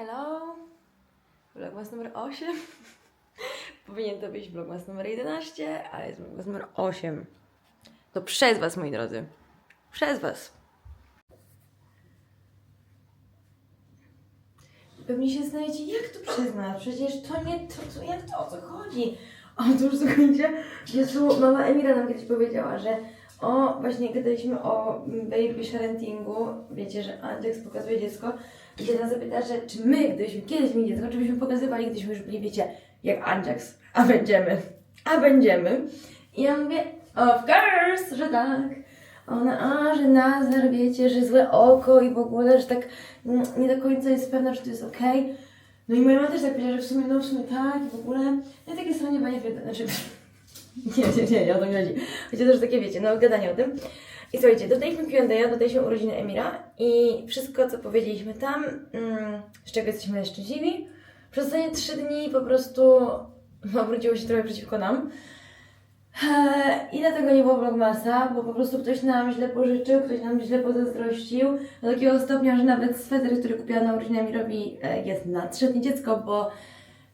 Hello! Vlogmas numer 8. Powinien to być vlogmas numer 11, ale jest vlogmas numer 8. To przez Was, moi drodzy. Przez Was. Pewnie się znajdziecie, jak to przez nas? Przecież to nie, to, to jak to, o co chodzi? Otóż słuchajcie, Jezu, mama Emira nam kiedyś powiedziała, że o, właśnie gadaliśmy o baby sharentingu, wiecie, że Andrzej pokazuje dziecko i się nas zapyta, że czy my, gdybyśmy kiedyś mieli dziecko, czy byśmy pokazywali, gdybyśmy już byli, wiecie, jak Anjax, a będziemy, a będziemy. I ja mówię, of course, że tak. Ona, a, że Nazar, wiecie, że złe oko i w ogóle, że tak mm, nie do końca jest pewna, czy to jest okej. No i moja mama też tak powiedziała, że w sumie, no w sumie tak i w ogóle. Ja takie stronie nie wiem, znaczy... Nie, nie, nie, nie o to nie chodzi. Chodzi o to, że takie wiecie, no gadanie o tym. I słuchajcie, dodaliśmy Q&A, dodaliśmy urodziny Emira i wszystko, co powiedzieliśmy tam, mm, z czego jesteśmy szczęśliwi, przez ostatnie trzy dni po prostu obróciło się trochę przeciwko nam. Eee, I dlatego nie było vlogmasa, bo po prostu ktoś nam źle pożyczył, ktoś nam źle pozazdrościł. Do takiego stopnia, że nawet sweter, który kupiłam na urodziny Emirowi e, jest na trzyletnie dziecko, bo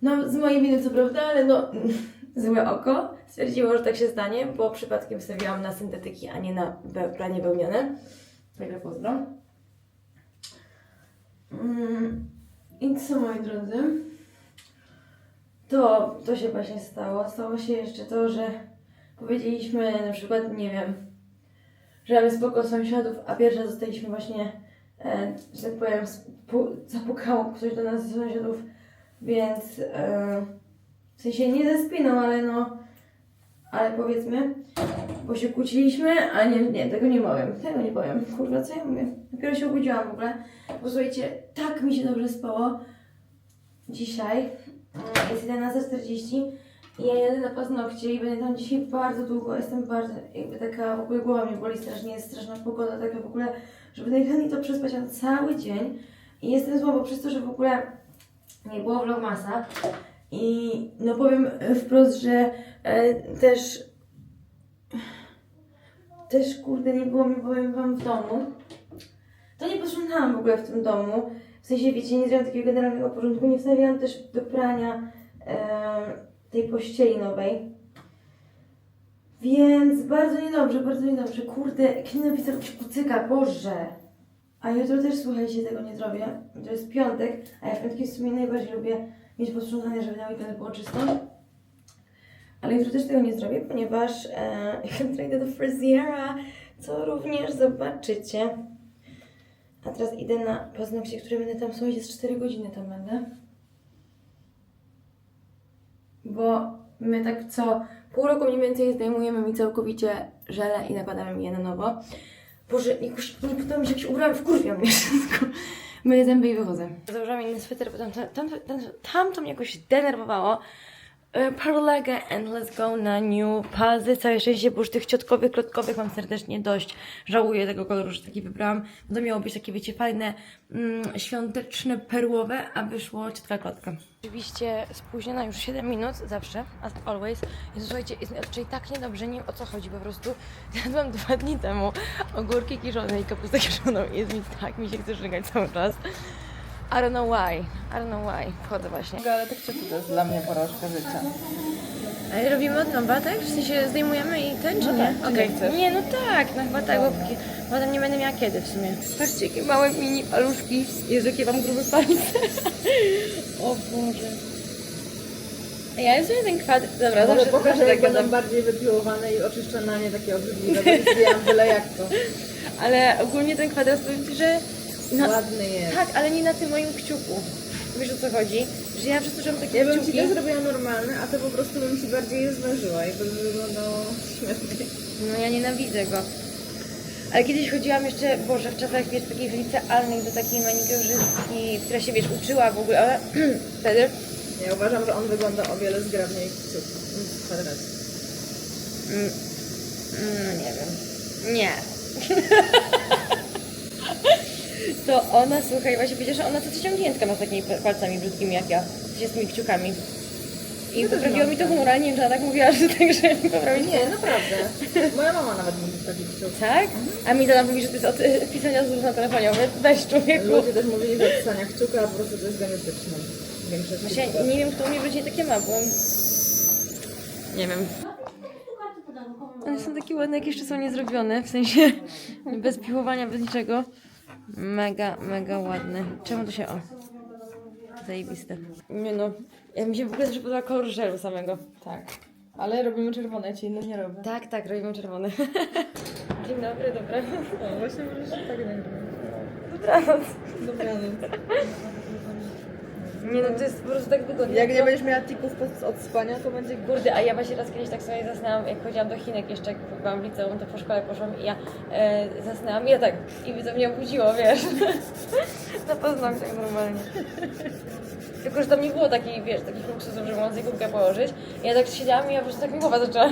no z mojej winy co prawda, ale no złe oko stwierdziło, że tak się stanie, bo przypadkiem stawiałam na syntetyki, a nie na pranie wełniane. Także pozdro. Mm, I co moi drodzy? To, to się właśnie stało. Stało się jeszcze to, że powiedzieliśmy na przykład, nie wiem, że mamy spoko sąsiadów, a pierwsza zostaliśmy właśnie, e, że tak powiem, spu- zapukał ktoś do nas z sąsiadów, więc e, w sensie nie ze spiną, ale no, ale powiedzmy, bo się kłóciliśmy, a nie, nie, tego nie powiem, tego nie powiem. Kurwa, co ja mówię? Dopiero się obudziłam w ogóle. Posłuchajcie, tak mi się dobrze spało dzisiaj. Mm, Jest 11.40 i ja jadę na paznokcie i będę tam dzisiaj bardzo długo. Jestem bardzo, jakby taka, w ogóle głowa mnie boli strasznie, jest straszna pogoda, taka w ogóle, żeby najchętniej to przespać mam cały dzień. I jestem słabo przez to, że w ogóle nie było vlogmasa. I no powiem e, wprost, że e, też też kurde nie było mi powiem wam w domu. To nie posprzątałam w ogóle w tym domu. W sensie wiecie, nie zrobiłam takiego generalnego porządku, nie wstawiałam też do prania e, tej pościeli nowej. Więc bardzo niedobrze, bardzo niedobrze. Kurde, nie napisał jakiś kucyka, Boże. A jutro też słuchajcie, tego nie zrobię. To jest piątek, a ja piątki w sumie najbardziej lubię mieć posprzątane, żeby na weekend było czysto. Ale jutro też tego nie zrobię, ponieważ e, jutro idę do fryzjera, co również zobaczycie. A teraz idę na paznokcie, które będę tam, słuchajcie, z 4 godziny tam będę. Bo my tak co pół roku mniej więcej zdejmujemy mi całkowicie żele i nakładamy je na nowo. Boże, nie, nie podoba mi się, jak się ubrałam, mnie wszystko. Myję zęby i wychodzę. Założyłam inny sweter, bo tam, tam, tam, tam, to mnie jakoś denerwowało. E, Parlegę and let's go na new pazy. Całe szczęście, bo już tych ciotkowych, klotkowych mam serdecznie dość. Żałuję tego koloru, że taki wybrałam. To miało być takie, wiecie, fajne, mm, świąteczne, perłowe, a wyszło ciotka klotka. Oczywiście spóźniona już 7 minut, zawsze, as always. Jezu, słuchajcie, jest mi raczej tak niedobrze, nie wiem o co chodzi po prostu. Zjadłam dwa dni temu ogórki kiszone i kapustę kiszoną i jest mi tak, mi się chce żygać cały czas. I don't know why, I don't know why. Wchodzę właśnie. Ale tak ciepło to jest dla mnie porażka życia. Ale robimy od nowa, tak? W sensie zdejmujemy i ten, czy No nie? tak, czy Okej. nie chcesz? Nie, no tak, no chyba tak, bo póki- potem nie będę miała kiedy w sumie. Patrzcie, jakie małe mini paluszki. Jezu, jakie mam grube palce. o Boże. Ja jest ten kwadr... Dobra, Może zawsze, pokażę, zawsze jak tak będą gadam. bardziej wypiłowane i oczyszczone, a nie takie obrzydliwe, bo zbijam byle jak to. Ale ogólnie ten kwadrat powiem Ci, że... Na... Ładny jest. Tak, ale nie na tym moim kciuku. Wiesz o co chodzi? Że ja przez to, że mam takie Ja bym ci kciuki... też zrobiła normalny, a to po prostu bym ci bardziej je zważyła i by wyglądało śmiesznie. No ja nienawidzę go. Ale kiedyś chodziłam jeszcze, Boże, w czasach wiesz, takich licealnych do takiej manikurzystki, która się wiesz, uczyła w ogóle, ale wtedy Ja uważam, że on wygląda o wiele zgrabniej w kwadracie. mm, no nie wiem. Nie. to ona, słuchaj, właśnie powiedziała, że ona to ciągniętka ma z takimi palcami brzydkimi jak ja. Z tymi kciukami. I poprawiło mi to humor, ale nie wiem, czy ona tak mówiła, że także mi. Nie, naprawdę. Moja mama nawet mówi taki kciuk. Tak? A mi to mówi, że to jest od y, pisania słów na telefonie. Mówię, weź człowieku. Ludzie też mówili, że pisania kciuka po prostu to jest genetyczne. Większość Właśnie osób. nie wiem, kto u mnie w rodzinie takie ma, bo... Nie wiem. One są takie ładne, jak jeszcze są niezrobione, w sensie bez piłowania, bez niczego. Mega, mega ładne. Czemu to się o? Zajebiste. Nie no, ja mi się w ogóle też podoba kolor żelu samego. Tak. Ale robimy czerwone, ci inne nie robię. Tak, tak, robimy czerwony. Dzień dobry, dobra. No, właśnie możesz tak nagrywać. Dobranoc. Dobranoc. Nie no, to jest po prostu tak wygodne. Jak nie będziesz miała tików pod- od spania, to będzie Kurde, a ja właśnie raz kiedyś tak sobie zasnęłam, jak chodziłam do Chinek jeszcze, jak byłam w liceum, to po szkole poszłam i ja e, zasnęłam i ja tak, i to mnie obudziło, wiesz, na paznokciach normalnie. Tylko, że tam nie było takiej, wiesz, takich luksusów, żeby móc kubkę położyć. I ja tak siedziałam i ja po prostu tak mi głowa zaczęła.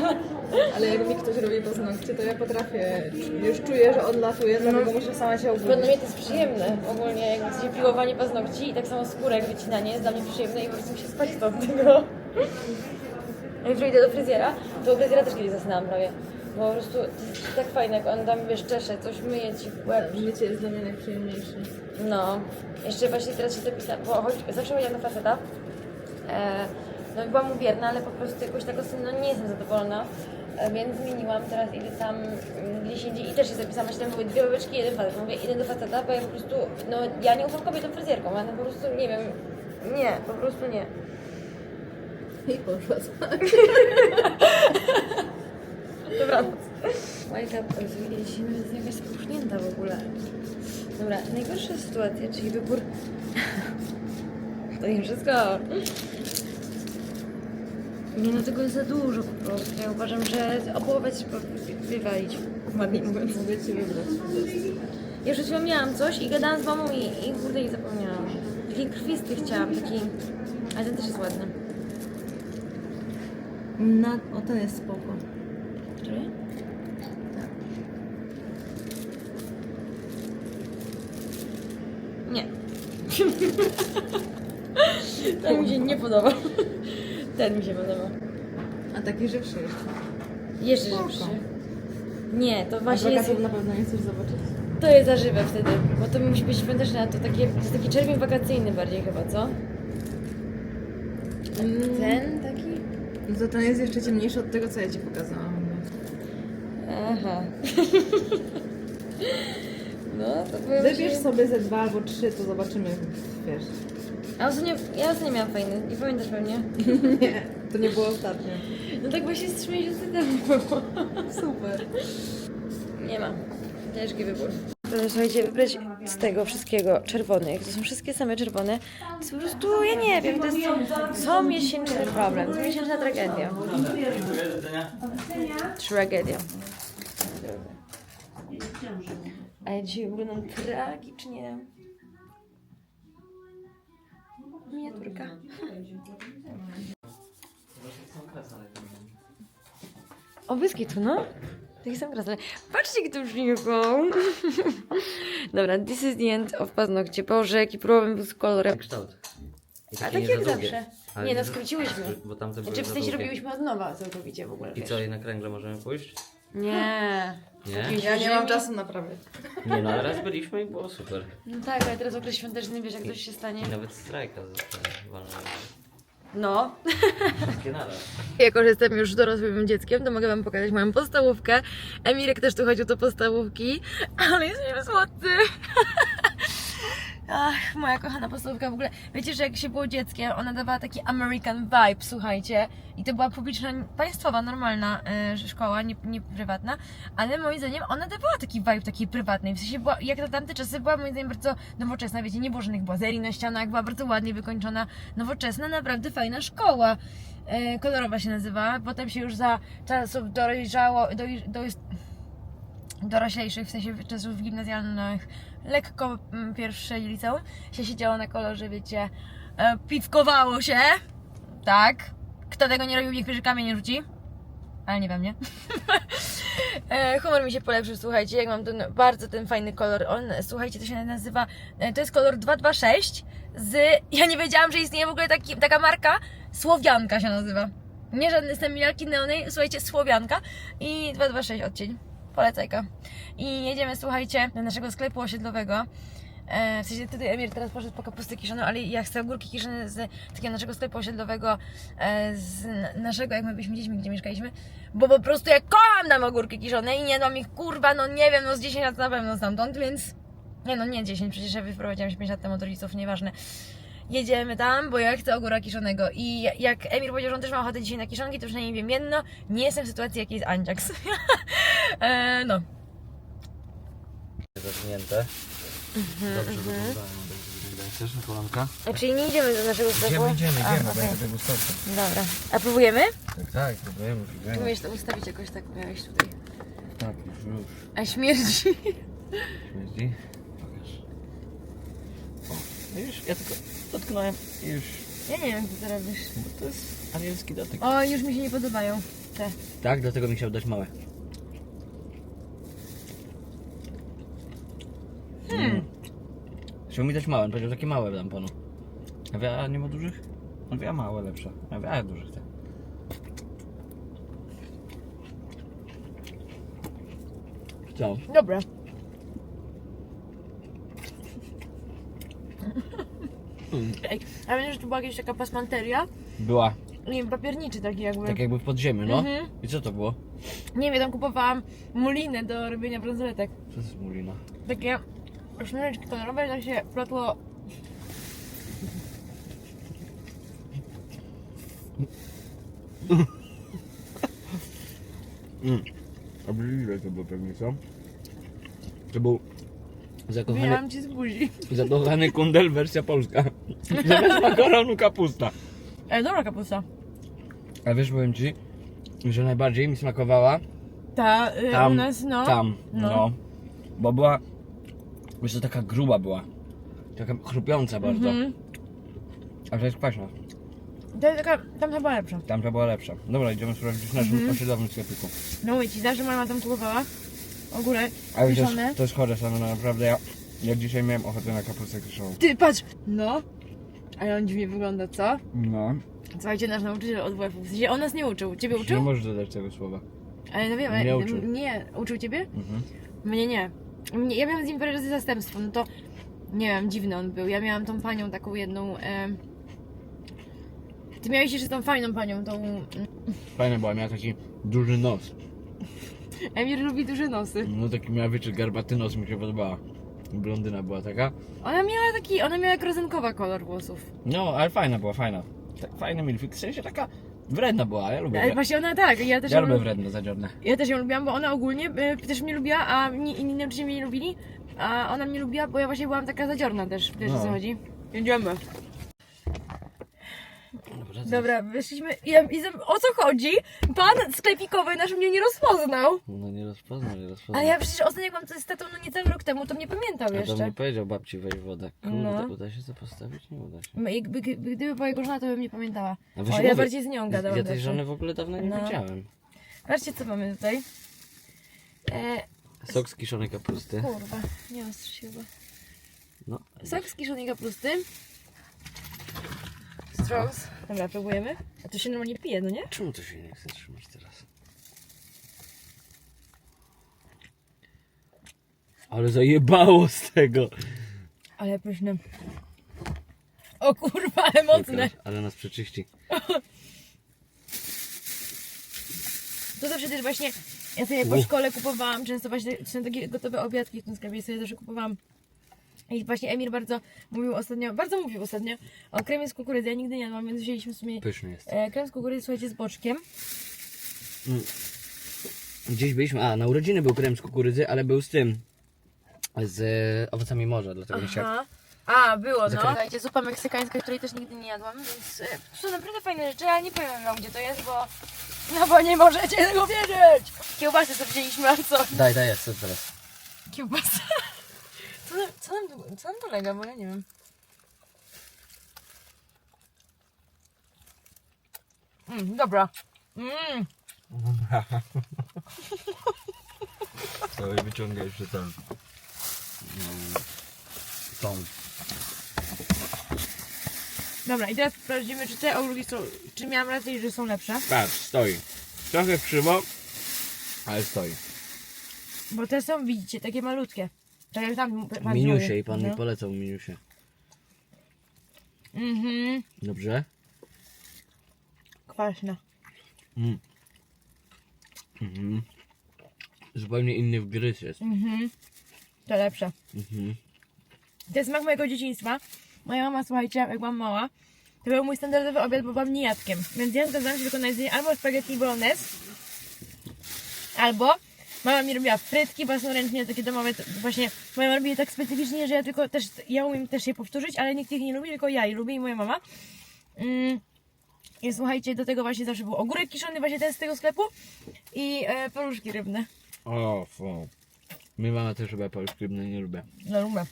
Ale jak mi ktoś robi paznokcie, to ja potrafię. Już czuję, że odlatuje, dlatego muszę sama się obudzić. mnie to jest przyjemne, ogólnie jakby sensie piłowanie paznokci i tak samo skórek wycinanie jest dla mnie przyjemne i po prostu mi się spać to od tego. Jak idę do fryzjera, to u fryzjera też kiedyś zasnęłam prawie. Bo po prostu to jest tak fajne, jak on tam wiesz, czesze, coś myje ci w łeb. Życie jest dla mnie najprzyjemniejsze. No, jeszcze właśnie teraz się zapisałam, bo choć zawsze chodziłam na faceta. E, no i byłam mu wierna, ale po prostu jakoś tak no, nie jestem zadowolona. E, więc zmieniłam, teraz idę tam mm, gdzieś indziej i też się zapisałam, właśnie tam były dwie babeczki, jeden facet. Mówię, idę do faceta, bo ja po prostu, no ja nie ufam kobietom fryzjerką, ale po prostu nie wiem, nie, po prostu nie. I poszła. Dobranoc. Majka, jest jakaś spuchnięta w ogóle. Dobra, najgorsza sytuacja, czyli wybór... To nie wszystko. Nie no, tego jest za dużo po prostu. Ja uważam, że o połowę trzeba wy- wywalić. Ładnie mówiąc. Mogę ci wybrać. Ja już przed chwilą miałam coś i gadałam z mamą i, i kurde i zapomniałam. Taki krwisty chciałam, taki... Ale ten też jest ładny. Na, o, ten jest spoko. Który? Nie. Ten mi się nie podoba. Ten mi się podoba. A taki żywszy jeszcze. Jeszcze Spoko. szybszy. Nie, to właśnie jest, na pewno nie chcesz zobaczyć. to jest za żywe wtedy, bo to musi być świąteczne, a to takie, to jest taki czerwień wakacyjny bardziej chyba, co? Mm. Ten taki? No to ten jest jeszcze ciemniejszy od tego, co ja ci pokazałam. Aha. No, to powiem Wybierz sobie ze dwa albo trzy, to zobaczymy, wiesz. A ostatnio, ja ostatnio miałam fajny, nie pamiętasz pewnie? Nie, to nie było ostatnio. No tak właśnie z trzy miesiące temu było. Super. Nie ma. Ciężki wybór. Proszę, słuchajcie, wybrać z tego wszystkiego czerwonych. To są wszystkie same czerwone. To jest po prostu, ja nie wiem, to jest co miesięczny problem, co miesięczna tragedia. Tragedia. A ja dzisiaj wyglądam tragicznie. Miniaturka. O, tu, no. Taki sam krasny. Patrzcie, jak to brzmi Dobra, this is the end of paznokcie. Boże, jaki problem był z kolorem. kształt. I A takie tak nie jak za długie. zawsze. Ale Nie, no skróciłyśmy. Bo tamte były Znaczy w za sensie długie. robiłyśmy od nowa całkowicie w ogóle. I wiesz. co, i na kręgle możemy pójść? Nie. Nie? Ja nie mam czasu naprawiać. Nie no, ale raz byliśmy i było super. No tak, ale teraz okres świąteczny, wiesz, jak coś się stanie. I nawet strajka została. No. Takie naraz. Jako, że jestem już dorosłym dzieckiem, to mogę Wam pokazać moją podstawówkę. Emirek też tu chodził do podstawówki, ale jesteśmy słodcy. Ach, moja kochana podstawówka w ogóle. Wiecie, że jak się było dzieckiem, ona dawała taki American vibe, słuchajcie. I to była publiczna, państwowa, normalna e, szkoła, nie, nie prywatna. Ale moim zdaniem ona dawała taki vibe takiej prywatnej. W sensie była, jak na tamte czasy była moim zdaniem bardzo nowoczesna. Wiecie, nie było żadnych błazerii na ścianach, była bardzo ładnie wykończona, nowoczesna, naprawdę fajna szkoła. E, kolorowa się nazywała. Potem się już za czasów dojrzało, doj, doj, doroślejszych, w sensie czasów gimnazjalnych, lekko mm, pierwsze liceum, się siedziało na kolorze, wiecie, e, piwkowało się, tak. Kto tego nie robił, niech pierwszy kamień nie rzuci. Ale nie we mnie. E, Humor mi się polepszył, słuchajcie, jak mam ten bardzo ten fajny kolor. On, słuchajcie, to się nazywa, e, to jest kolor 226 z, ja nie wiedziałam, że istnieje w ogóle taki, taka marka, Słowianka się nazywa. Nie żadne stemilaki neonej, słuchajcie, Słowianka i 226 odcień. Polecajka. I jedziemy, słuchajcie, do naszego sklepu osiedlowego. E, w sensie tutaj Emir teraz poszedł po kapustę kiszoną, ale ja chcę ogórki kiszone z takiego naszego sklepu osiedlowego, e, z naszego, jak my byliśmy dziećmi, gdzie mieszkaliśmy, bo po prostu ja kocham tam ogórki kiszone i nie dam ich, kurwa, no nie wiem, no z 10 lat na pewno stamtąd, więc... Nie no, nie 10, przecież ja wyprowadziłam się 5 lat temu od rodziców, nieważne. Jedziemy tam, bo ja chcę ogóra kiszonego i jak Emir powiedział, że on też ma ochotę dzisiaj na kiszonki, to przynajmniej wiem jedno, nie jestem w sytuacji jakiej jest Anjax. e, no. Dobrze wyglądają, dobrze wyglądają. Chcesz na kolanka? A czyli nie idziemy do naszego sklepu? Idziemy, idziemy, A, idziemy, okej. będę stopu. Dobra. A próbujemy? Tak, tak, próbujemy, próbujemy. Umiesz to ustawić jakoś tak, miałeś tutaj. Tak, już, już. A śmierdzi. Śmierdzi? Pokaż. O, no już, ja tylko dotknąłem i już. Ja nie wiem, jak ty to robisz. Bo to jest anielski dotyk. O, już mi się nie podobają. Te. Tak, dlatego mi chciał dać małe. Hmm. Chciał mi dać małe, on powiedział takie małe dam panu. Ja mówię, a nie ma dużych? On mówi, a małe lepsze. Ja mówię, a ja duże chcę. Co? Dobra. Ej, a wiem, że tu była jakaś taka pasmanteria Była, i papierniczy taki jakby. tak jakby w podziemiu, no. Mhm. I co to było? Nie wiem, tam kupowałam mulinę do robienia bransoletek. Co to jest mulina? Takie sznureczki kolorowe, tak się plotło. Obrzydliwe to było pewnie, co? To był zakochany, Wyjęłam ci z buzi. zakochany kundel wersja polska. Zamiast makaronu kapusta. E, dobra kapusta. A wiesz, powiem ci, że najbardziej mi smakowała Ta y, tam, u nas, no. tam, No. no. Bo była, wiesz, to taka gruba była. Taka chrupiąca bardzo. Mhm. A to jest kwaśna. To jest taka, tam była lepsza. Tamta była lepsza. Dobra, idziemy sprawdzić w naszym Mhm. osiedlowym sklepiku. No mówię ci, zawsze mama tam kupowała. Ogórek Ale to kiszone. jest, to jest chore same, no naprawdę ja, ja dzisiaj miałem ochotę na kapustę kiszową. Ty, patrz! No. Ale on dziwnie wygląda, co? No. Słuchajcie, nasz nauczyciel od WF-u. W sensie on nas nie uczył. Ciebie Nie uczył? możesz dodać tego słowa. Ale no wiem, ale- Nie uczył. Nie, uczył ciebie? Mhm. Mnie nie. Mnie, ja miałam z nim parę razy zastępstwo, no to nie wiem, dziwny on był. Ja miałam tą panią taką jedną. em, Ty miałeś jeszcze tą fajną panią, tą. mm, Fajna była, miała taki duży nos. Emir lubi duże nosy. No taki miała, wiecie, garbaty nos mi się podobała. Blondyna była taka. Ona miała taki, ona miała jak rozynkowa kolor włosów. No, ale fajna była, fajna. Tak, fajny milfik, w sensie taka wredna była, ja lubię. Ale właśnie ona tak, ja też Ja ją lubię lub- wredne, zadziorne. Ja też ją lubiłam, bo ona ogólnie y, też mnie lubiła, a inni, inni nauczyciele mnie nie lubili. A ona mnie lubiła, bo ja właśnie byłam taka zadziorna też, wiesz o co No. chodzi? Jedziemy. Dobra, Dobra, wyszliśmy. Ja, i za- o co chodzi? Pan sklepikowy nasz mnie nie rozpoznał. No nie rozpoznał, nie rozpoznał. Ale ja przecież ostatnio jak mam coś z tatą, no niecały rok temu, to mnie pamiętał A to jeszcze. mi powiedział babci weź wodę. Kurde, No. uda się to postawić? Nie uda się. M- Jakby, gdyby była jego żona, to bym nie pamiętała. A O, właśnie ja bardziej z nią gadałam. Ja tej zawsze. żony w ogóle dawno nie No. widziałem. Patrzcie, co mamy tutaj. E, Sok z kiszonej kapusty. kurwa, nie ostrz się chyba. No. Sok z kiszonej kapusty. Strauss. Dobra, próbujemy. A to się normalnie pije, no nie? Czemu to się nie chce trzymać teraz? Ale zajebało z tego. Ale pyszne. O kurwa, ale mocne. Ale nas przeczyści. To zawsze też właśnie, ja sobie po szkole kupowałam często właśnie są takie gotowe obiadki w tym sklepie, sobie też kupowałam. I właśnie Emir bardzo mówił ostatnio, bardzo mówił ostatnio o kremie z kukurydzy. Ja nigdy nie jadłam, więc wzięliśmy w sumie Pyszny jest. e, krem z kukurydzy, słuchajcie, z boczkiem. Gdzieś byliśmy, a na urodziny był krem z kukurydzy, ale był z tym. Z e, owocami morza, dlatego mi się. Aha. A, było, no. Słuchajcie, zupa meksykańska, której też nigdy nie jadłam, więc e, to są naprawdę fajne rzeczy, ale nie powiem wam, gdzie to jest, bo... No bo nie możecie tego wiedzieć! Kiełbasy co wzięliśmy, a co? Daj, daj, co teraz? Kiełbasa. Co co, nam, co nam dolega, bo ja nie wiem. Mm, dobra. Mm. Wyciągaj jeszcze ten. Tą. Dobra, i teraz sprawdzimy, czy te ogórki są, czy miałam rację, że są lepsze. Patrz, stoi. Trochę krzywo, ale stoi. Bo te są, widzicie, takie malutkie. Tak jak tam pan i pan no. mi polecał minusie. Mhm, Dobrze? kwaśne. Mm. Mhm. Zupełnie inny wgryz jest. Mhm, to lepsze. Mhm. To jest smak mojego dzieciństwa. Moja mama, słuchajcie, jak byłam mała, to był mój standardowy obiad, bo byłam niejadkiem. Więc ja zgadzałam się tylko na jedzenie albo spaghetti bolognese, albo mama mi robiła frytki własnoręcznie, takie domowe. Właśnie moja mama robi je tak specyficznie, że ja tylko też, ja umiem też je powtórzyć, ale nikt ich nie lubi, tylko ja je lubię i moja mama. Mm. I słuchajcie, do tego właśnie zawsze był ogórek kiszony, właśnie ten z tego sklepu i e, paluszki rybne. O, fu. My mama też chyba paluszki rybne nie lubię. No lubię.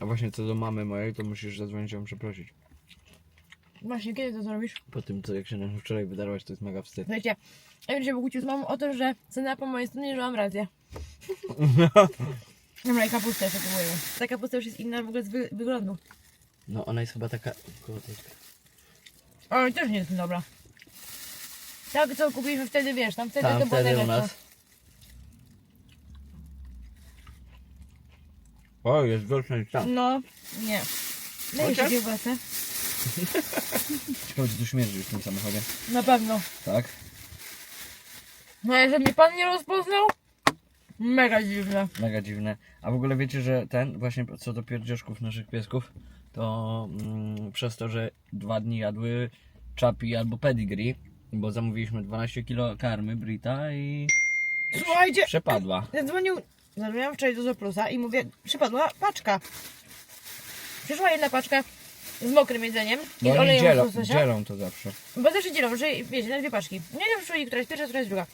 A właśnie co do mamy mojej, to musisz zadzwonić ją przeprosić. Właśnie, kiedy to zrobisz? Po tym, co jak się nam wczoraj wydarłaś, to jest mega wstyd. Słuchajcie, ja bym się pokłócił z mamą o to, że cena po mojej stronie, że mam rację. Dobra, i kapustę jeszcze próbuję. Ta kapusta już jest inna w ogóle z wy wyglądu. No ona jest chyba taka... kurde, Ale też nie jest dobra. Tak, co kupiliśmy wtedy, wiesz, tam wtedy Tam to było wtedy u najlepsze. nas. O, jest gorsza niż tam. No, nie. Mi się kiełbasę. Ciekawe, czy tu śmierdzi w tym samochodzie. Na pewno. Tak? No, jeżeli mnie pan nie rozpoznał, mega dziwne. Mega dziwne. A w ogóle wiecie, że ten, właśnie co do pierdzioszków naszych piesków, to mm, przez to, że dwa dni jadły czapi albo pedigree, bo zamówiliśmy 12 kg karmy Brita i Słuchajcie, przepadła. zadzwonił, zadzwoniłam wczoraj do Zoplusa i mówię, przypadła paczka. Przyszła jedna paczka z mokrym jedzeniem i Bo oni olejem dzielą, łososia. dzielą to zawsze. Bo zawsze dzielą, że wiecie, na dwie paczki. Nie wiem, przyszła która jest pierwsza, która jest druga.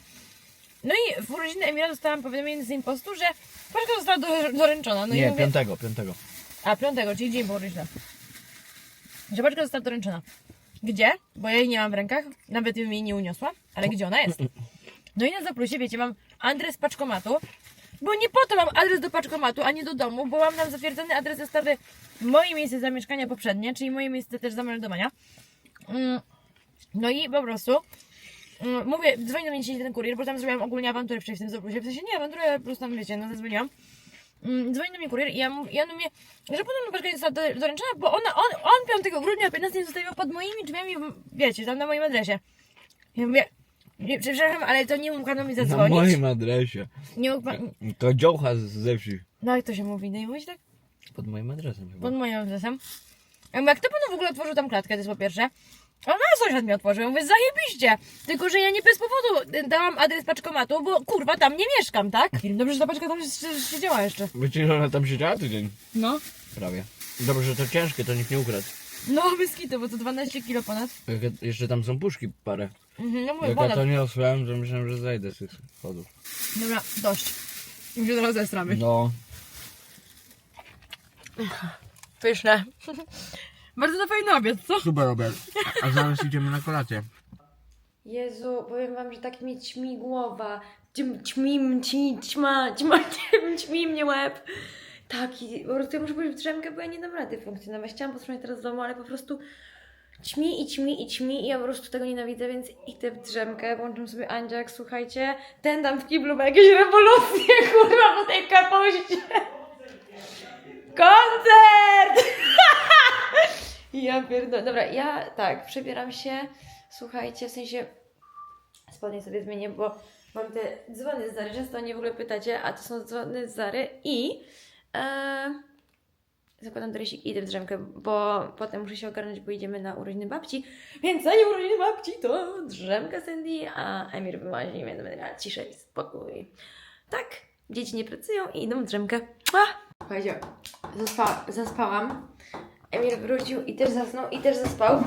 No i w urodziny Emila dostałam powiadomienie z impostu, że paczka została do, doręczona. No i Nie, mówię, piątego, piątego. A, piątego, czyli dzień po urodzinach. Że paczka została doręczona. Gdzie? Bo ja jej nie mam w rękach, nawet bym jej nie uniosła, ale gdzie ona jest? No i na zaplusie, wiecie, mam adres paczkomatu, bo nie po to mam adres do paczkomatu, a nie do domu, bo mam tam zatwierdzony adres zestawy moje miejsce zamieszkania poprzednie, czyli moje miejsce też zameldowania. Mm, No i po prostu mm, mówię, dzwoni do mnie dzisiaj ten kurier, bo tam zrobiłam ogólnie awanturę wczoraj w tym zaplusie, w sensie nie awanturę, po prostu tam wiecie, no zadzwoniłam. Mm, Dzwoni do mnie kurier i ja, mu, ja mówię, że podobno paczka została do- doręczona, bo ona, on, on 5 grudnia o 15 zostawił pod moimi drzwiami, wiecie, tam na moim adresie. Ja mówię, nie, przepraszam, ale to nie mógł pan do mnie Na zadzwonić. moim adresie. Nie mógł pan, To dziołcha z- ze wsi. no jak to się mówi, no i mówić tak? Pod moim adresem chyba. Pod moim adresem. Ja mówię, kto panu w ogóle otworzył tam klatkę, to jest po pierwsze. A no sąsiad mi otworzył, ja mówię, zajebiście! Tylko, że ja nie bez powodu dałam adres paczkomatu, bo kurwa tam nie mieszkam, tak? Dobrze, że ta paczka tam siedziała jeszcze. Wiecie, że ona tam siedziała tydzień? No. Prawie. Dobrze, że to ciężkie, to nikt nie ukradł. No, bez kitu, bo to 12 kilo ponad. Jak ja- Jeszcze tam są puszki parę. Mhm, no mówię, Jak ja ponad. to nie osłyszałem, to myślałem, że zejdę z tych schodów. Dobra, dość. Już się teraz zestramy. No. Pyszne. Bardzo to fajny obiad, co? Super obiad. A zaraz idziemy na kolację. Jezu, powiem wam, że tak mi ćmi głowa. Ćm- Ćmi, ci, ćma, ćma, ćmi mnie łeb. Taki, po prostu ja muszę pójść w drzemkę, bo ja nie dam rady funkcjonować. Chciałam posprzątać teraz w domu, ale po prostu ćmi i ćmi i ćmi i ja po prostu tego nienawidzę, więc idę w drzemkę, włączam sobie Andziak, słuchajcie. Ten tam w kiblu ma jakieś rewolucje, kurwa, po tej kapuście. Koncert! ja pierdolę. Dobra, ja tak, przebieram się, słuchajcie, w sensie spodnie sobie zmienię, bo mam te dzwony z Zary, często o nie w ogóle pytacie, a to są dzwony z Zary i e, zakładam dresik i idę w drzemkę, bo potem muszę się ogarnąć, bo idziemy na urodziny babci, więc zanim urodziny babci, to drzemka Sandy, a Emir wyłazi, więc będę miała ciszę i spokój. Tak, dzieci nie pracują i idą w drzemkę. Słuchajcie, zaspa, zaspałam. Emir wrócił i też zasnął i też zaspał.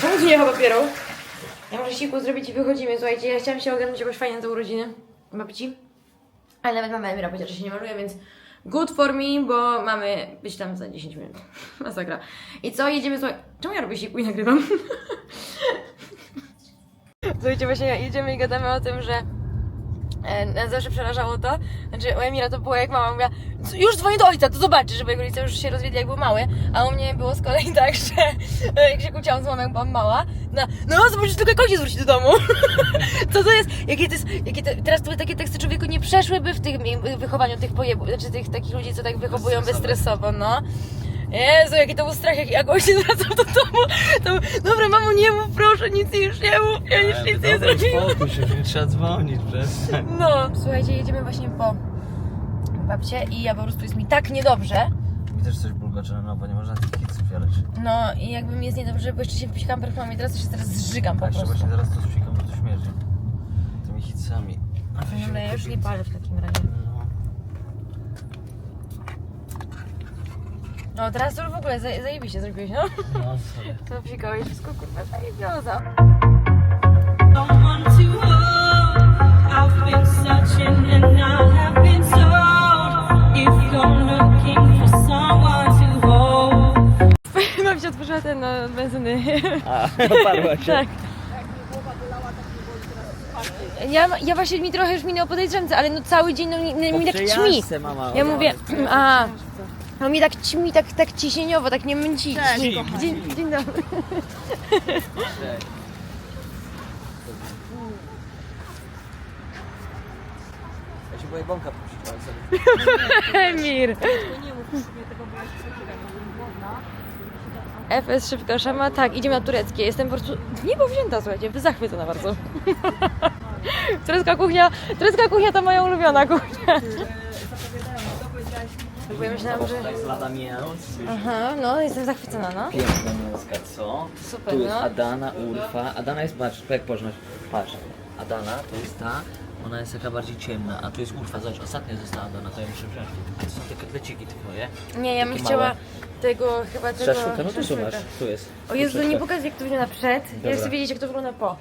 Czemu tu nie ma? Ja muszę siku zrobić i wychodzimy, słuchajcie. Ja chciałam się ogarnąć jakoś fajnie na urodziny babci. Ale nawet mama Emira powiedziała, że się nie maluje, więc good for me, bo mamy być tam za 10 minut. Masakra. I co? Jedziemy, słuchaj... Czemu ja robię siku i nagrywam? Słuchajcie, właśnie jedziemy i gadamy o tym, że nas zawsze przerażało to, znaczy u Emira to było jak mama mówiła, już dzwonię do ojca, to zobaczy, że jego rodzice już się rozwiedli, jak był mały, a u mnie było z kolei tak, że e, jak się kłóciłam z mamą, jak byłam mała, no, no zobaczysz, tylko ojciec wróci do domu. Co to jest? Jakie to jest, jakie to, teraz to takie teksty człowieku nie przeszłyby w tym wychowaniu tych pojebów, znaczy tych takich ludzi, co tak wychowują bezstresowo, no. Jezu, jaki to był strach, jak, jak ojciec wracał do domu, to dobra, mamo, nie mów, proszę, nic już nie mów, ja już nic nie zrobiłam. spokój się, nie trzeba dzwonić, przestań. No. Słuchajcie, jedziemy właśnie po babcie i ja po prostu jest mi tak niedobrze. Mi też coś bulgocze na nowo, nie można tych hitsów jarać. No i jakby mi jest niedobrze, bo jeszcze się wypsikam perfumami i teraz to się teraz zżygam po Tak, że prostu. właśnie zaraz to spikam, bo to śmierdzi. Tymi. A się Dobra, ja już nie palę w takim razie. No. Teraz to już w ogóle zaje- zajebiście zrobiłeś, no. No, sorry. To psikałeś wszystko, kurwa, zajebioza. someone to hold. I've been searching and I have been told if you're looking for someone to hold. Babcia otworzyła ten no, benzyny. A, oparła się. tak. Ja, ja właśnie mi trochę już minęło po tej drzemce, ale no cały dzień no, mi, mi tak ćmi. mama. Ja mówię, a, no mi tak ćmi, tak, tak ciśnieniowo, tak nie męci. Dzień, dzień, dzień dobry. Ja się boję bąka puścić, sobie. Emir. FS szybka szama, tak, idziemy na tureckie. Jestem po prostu niepowzięta, słuchajcie, zachwycona bardzo. turecka kuchnia, turecka kuchnia to moja ulubiona kuchnia. Bo ja myślałam, że... Lada mięs. Aha, no, jestem zachwycona, no. Piękna mięska, co? Super, Tu jest no. Adana, Urfa. Adana jest, patrz, jak poznać. Patrz, Adana to jest ta, ona jest taka bardziej ciemna, a tu jest Urfa, zobacz, ostatnia została Adana, to ja muszę wziąć. A to są te kotleciki twoje. Nie, ja bym Takie chciała małe. Tego, chyba tego... Szaszłyka, no to tu masz, szaszłyka. tu jest. O Jezu, nie pokazuj jak to wygląda przed. Ja Dobra. chcę wiedzieć jak to wygląda po.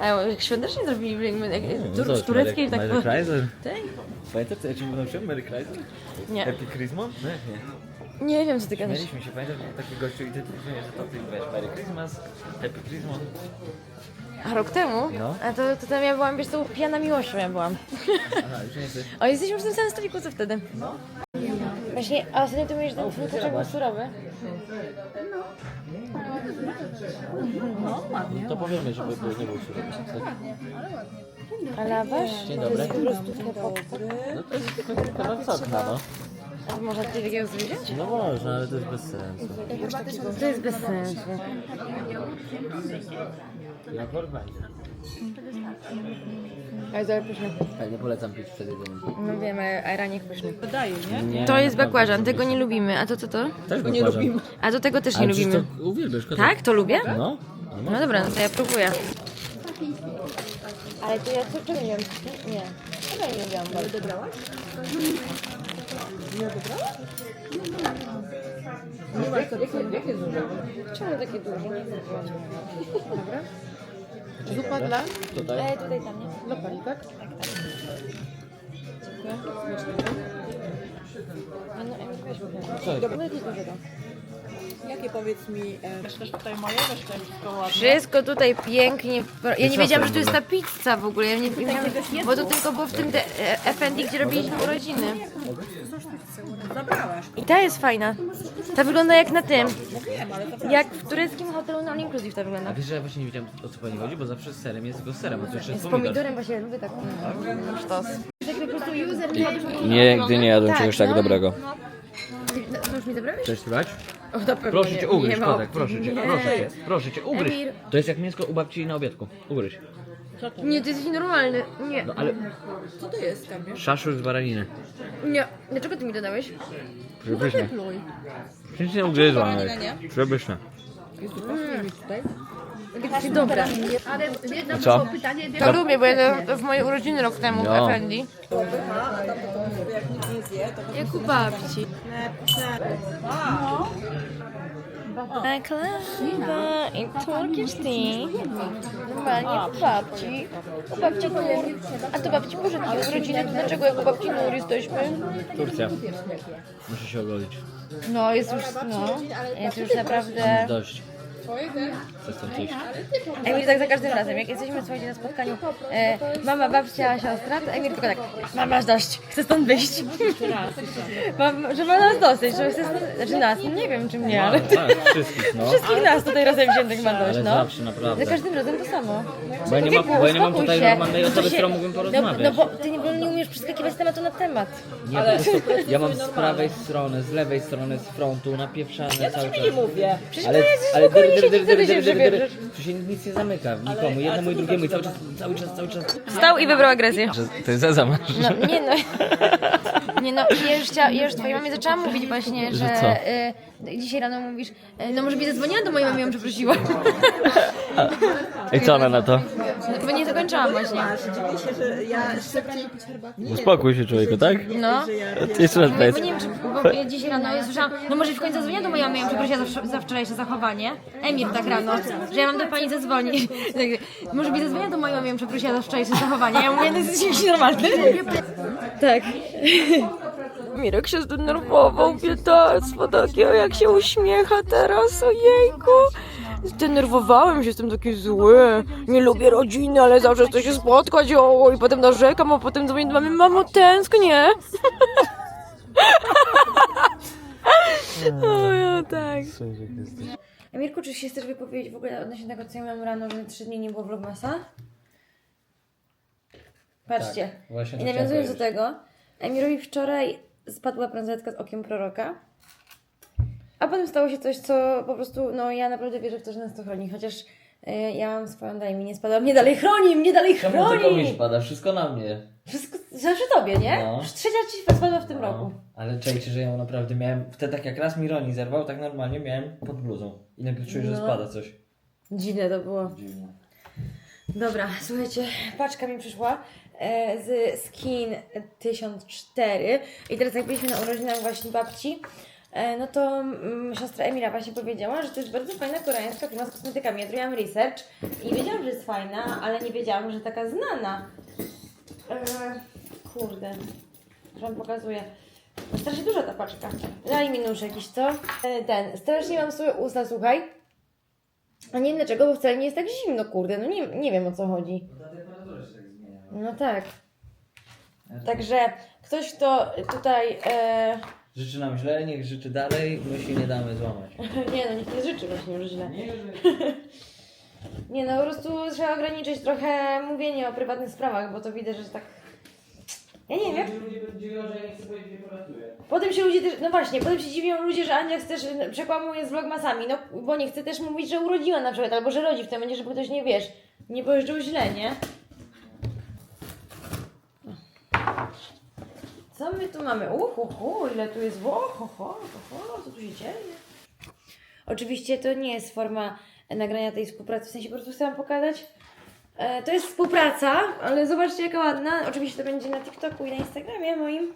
A jak świątecznie zrobili jak, No, tur, zobacz, Mary- tak Mary Chrysler. Tak? Pamiętasz, co ja ci mówiłem? Mary Chrysler? Nie. Happy Christmas? Nie, nie. Nie wiem co ty gadasz. Mieliśmy się, pamiętasz, był taki gościu identyfikuje, że to ty wiesz, Merry Christmas, Happy Christmas. A rok temu? No. A to, to tam ja byłam, wiesz co, pijana miłością ja byłam. Aha, już nie jesteś. O, jesteśmy w tym samym stoliku co wtedy. No. Właśnie, a ostatnio ty mówisz, że ten twój kurczak był surowy. To powiemy, żeby był, nie był surowy. A lawasz? Dzień dobry. To jest po prostu kebab. No to jest tylko z okna, no. A można coś takiego zrobić? No można, ale to jest bez sensu. To jest bez sensu. Ja będzie. Ale to pyszne. Tak, nie polecam pić przed jedzeniem. No wiem, ale ajranik pyszny. Nie, To jest naprawdę bakłażan, tego nie lubimy. A to co to? Też nie lubimy. A do tego też nie Ale lubimy. to uwielbiasz kotek. Tak? To lubię? No. No dobra, no to ja próbuję. Ale to ja co nie wiem? Nie. Chyba nie lubiłam bardzo. Odebrałaś? Nie odebrałaś? Jakie, jakie duże? Czemu takie duże? Nie. Dobra. Zupa dla, Tutaj. E, tutaj tam, nie? dla pani, tak? A no, Emil, weź mi jest? No duże to. Jakie powiedz mi, e, też tutaj moje, tutaj wszystko ładnie. Wszystko tutaj pięknie. Ja nie wiedziałam, że tu jest ta pizza w ogóle. Ja nie, nie miałam, bo to tylko było w tym de- e, Effendi, gdzie robiliśmy urodziny. Zabrałaś. I ta jest fajna. Ta wygląda jak na tym. Jak w tureckim hotelu na All Inclusive ta A wygląda. wiesz, że ja właśnie nie wiedziałem o co pani chodzi, bo zawsze z serem jest tylko z serem, a tu jeszcze jest Z pomidorem właśnie lubię tak mm, sztos. Nigdy nie jadłem czegoś tak no. dobrego. No, to już mi zabrałeś? Chcesz spróbować? O, na pewno Proszę nie, cię, nie ugryź, ma kotek, opcji. proszę cię, Nie. proszę cię, proszę cię, ugryź. Emil. To jest jak mięsko u babci na obiadku. Ugryź. Nie, ty jesteś normalny. Nie. No ale Co to jest tam, szaszłyk z baraniny. Nie. Dlaczego ty mi dodałeś? Przepyszne. Pluj. Przecież nie ugryzła baranina, nawet. Przepyszne. Jest zupa, mm. mi tutaj. Jakie dobre. A co? To lubię, bo ja to w moje urodziny rok temu w No. Effendi. Jak u babci. Baklava i Turkish tea. Normalnie u babci. U babci nur. A to babci może takie urodziny, to dlaczego jak u babci nur jesteśmy? Turcja. Muszę się ogolić. No jest już, no, jest już naprawdę... Dość. Emil tak za każdym razem, jak jesteśmy słuchajcie na spotkaniu e, mama, babcia, siostra, to Emil tylko tak, mam masz dość, chcę stąd wyjść. mam, że ma nas dosyć, że chce stąd, znaczy nas, nie wiem czy mnie, ale Tak, wszystkich, no. wszystkich nas tutaj razem wziętych ma dość, Ale no. zawsze, naprawdę. Za każdym razem to samo. Bo ja nie, mam, Człowieku, bo ja nie mam uspokój tutaj się. normalnej No osoby, z się- którą mógłbym No, porozmawiać. no bo ty nie, bo nie umiesz przeskakiwać z tematu na temat. Nie, po prostu ja mam z prawej strony, z lewej strony, z frontu, napieprzane ja cały czas. Nie mówię. Przecież Ale, to jest ale spokojnie dyr, dyr, dyr, dyr, dyr, dyr, dyr. Tu się nic nie zamyka nikomu, jednemu i drugiemu i cały czas, cały czas, cały czas. Wstał i wybrał agresję. Że ty zezam. No nie no. Nie no, ja już, chcia, ja już twojej mamie zaczęłam mówić właśnie, że, Że co? y, dzisiaj rano mówisz, y, no może byś zadzwoniła do mojej mamy i ją przeprosiła. I co ona na to? No, bo nie dokończyłam właśnie. Dziwi się, że ja szybciej pić herbatę. Uspokój się człowieku, tak? No. Jeszcze raz Bo powiedz. nie wiem, czy, bo ja dzisiaj rano ja słyszałam, no może w końcu zadzwoniła do mojej mamy i ją przeprosiła za, wsz- za wczorajsze zachowanie. Emir tak rano, że ja mam do pani zadzwonić. Tak, może byś zadzwoniła do mojej mamy ją przeprosiła za wczorajsze zachowanie. Ja mówię, no jesteś jakiś normalny. Tak. Mirek się zdenerwował, biedactwo takie, jak się uśmiecha teraz, ojejku. Zdenerwowałem się, jestem taki zły. Nie lubię rodziny, ale zawsze chcę się spotkać, o, i potem narzekam, a potem dzwonię do mamy, mamo, tęsknię. o, ja tak. Emirku, czy się chcesz wypowiedzieć w ogóle odnośnie tego, co ja miałam rano, że trzy dni nie było vlogmasa? Patrzcie. Tak, właśnie to I nawiązując do tego, Emirowi wczoraj spadła bransoletka z okiem proroka. A potem stało się coś, co po prostu, no ja naprawdę wierzę w to, że nas to chroni, chociaż y, ja mam swoją, daj mi, nie spadła, mnie dalej chroni, mnie dalej Czemu tylko mi chroni! spada? Wszystko na mnie. Wszystko, zawsze tobie, nie? No. Już Trzecia ci spadła w tym roku. No, ale czajcie, że ja naprawdę miałem, wtedy tak jak raz mi Roni zerwał, tak normalnie miałem pod bluzą. I nagle czuję, że No. spada coś. Dziwne to było. Dziwne. Dobra, słuchajcie, paczka mi przyszła e, z Skin 1004 i teraz jak byliśmy na urodzinach właśnie babci, e, no to mm, siostra Emila właśnie powiedziała, że to jest bardzo fajna koreańska firma z kosmetykami. Ja zrobiłam research i wiedziałam, że jest fajna, ale nie wiedziałam, że taka znana. E, kurde, wam pokazuję. Strasznie duża ta paczka. Daj mi nóż jakiś, co? E, ten, strasznie mam swoje usta, słuchaj. A nie wiem dlaczego, bo wcale nie jest tak zimno, kurde. No nie, nie wiem o co chodzi. Ta temperatura się tak zmienia. No tak. Także ktoś, kto tutaj. E... Życzy nam źle, niech życzy dalej, my się nie damy złamać. Nie no, nikt nie życzy właśnie już źle. Nie, że... Nie no, po prostu trzeba ograniczyć trochę mówienie o prywatnych sprawach, bo to widać, że tak. Ja nie wiem, jak. Ludzie będzie że ja nie chcę powiedzieć, nie poratuję. Potem się ludzie też. No właśnie, potem się dziwią ludzie, że Ania też przekłamuje z vlogmasami. No bo nie chce też mówić, że urodziła na przykład, albo że rodzi w tym momencie, żeby ktoś nie wiesz. Nie pojeżdżał źle, nie? Co my tu mamy? Uhu, ile tu jest ho, ho, ho, ho, co tu się dzieje? Oczywiście to nie jest forma nagrania tej współpracy, w sensie po prostu chcę Wam pokazać. E, to jest współpraca, ale zobaczcie jaka ładna. Oczywiście to będzie na TikToku i na Instagramie moim.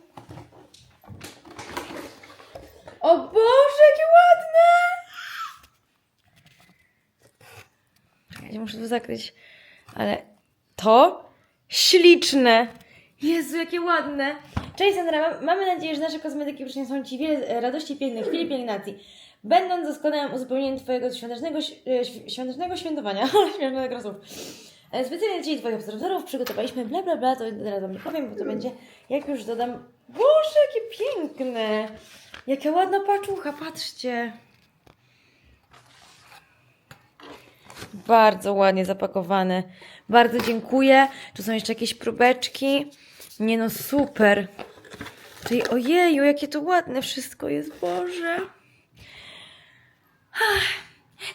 O Boże, jakie ładne! Czekajcie, muszę to zakryć. Ale to śliczne. Jezu, jakie ładne. Cześć Sandra, mam- mamy nadzieję, że nasze kosmetyki przyniosą Ci wiele radości pięknych chwili pielęgnacji. Będąc doskonałym uzupełnieniem Twojego świątecznego, e, świ- świątecznego świętowania, świątecznego grosów. E, Specjalnie dla Ciebie Twoich obserwatorów przygotowaliśmy bla bla bla, to teraz Wam nie powiem, bo to będzie, jak już dodam, Boże, jakie piękne! Jaka ładna paczucha, patrzcie. Bardzo ładnie zapakowane. Bardzo dziękuję. Tu są jeszcze jakieś próbeczki. Nie no, super. Czyli ojeju, jakie to ładne wszystko jest, Boże.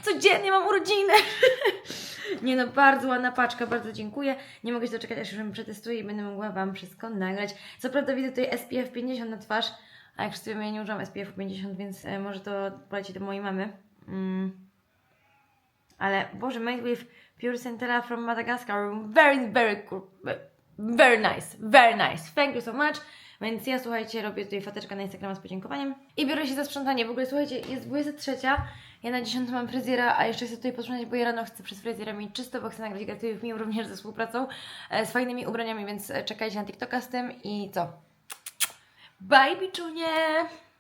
Codziennie mam urodziny. Nie no, bardzo ładna paczka, bardzo dziękuję. Nie mogę się doczekać, aż już ją przetestuję i będę mogła Wam wszystko nagrać. Co prawda widzę tutaj SPF 50 na twarz, a jak wszyscy wiemy, ja nie używam SPF 50, więc e, może to poleci do mojej mamy. Mm. Ale Boże, made with pure centella from Madagascar. Very, very cool. Very nice, very nice. Thank you so much. Więc ja słuchajcie, robię tutaj fateczkę na Instagrama z podziękowaniem i biorę się za sprzątanie. W ogóle słuchajcie, jest 23. Ja na 10 mam fryzjera, a jeszcze chcę tutaj posprzątać, bo ja rano chcę przez fryzjera mieć czysto, bo chcę nagrać gratuluję w film również ze współpracą e, z fajnymi ubraniami, więc e, czekajcie na TikToka z tym i co? Bye, biczunie!